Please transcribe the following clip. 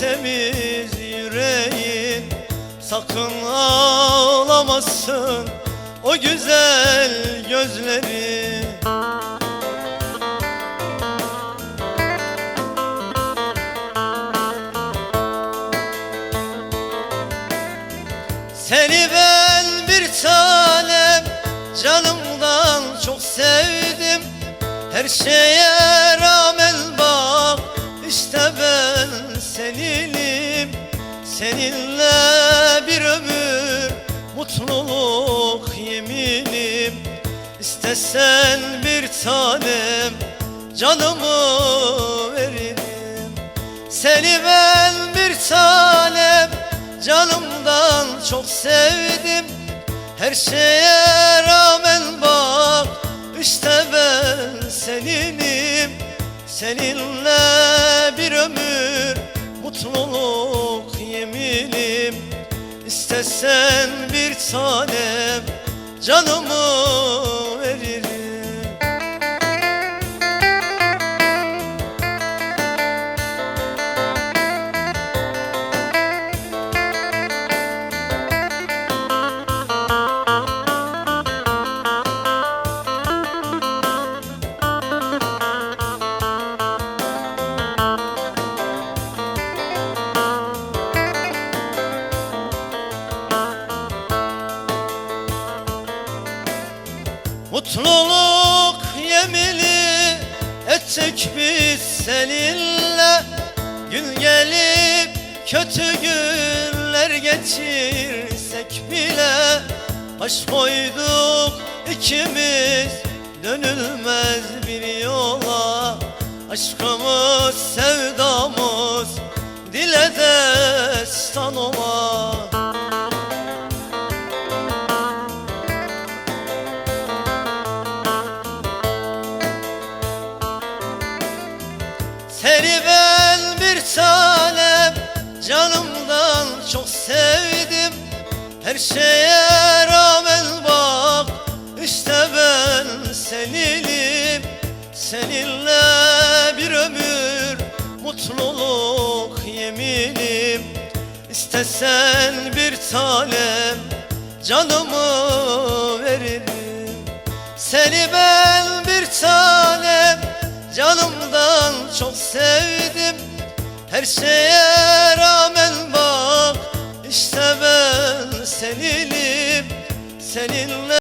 temiz yüreğin. Sakın ağlamasın o güzel gözleri Seni ben bir tanem canımdan çok sevdim. Her şeye rağmen seninim Seninle bir ömür mutluluk yeminim. İstesen bir tanem canımı veririm. Seni ben bir tanem canımdan çok sevdim. Her şeye rağmen bak işte ben seninim. Seninle bir ömür mutluluk yeminim. İstesen bir tanem canımı veririm Mutluluk yemini ettik biz seninle. Gün gelip kötü günler geçirsek bile Baş koyduk ikimiz dönülmez bir yola. Aşkımız sevdamız dile destan ola Seni ben bir tanem canımdan çok sevdim. Her şeye rağmen bak işte ben seninim. Seninle bir ömür mutluluk yeminim. İstesen bir tanem canımı veririm. Seni ben Her şeye rağmen bak işte ben seninim Seninle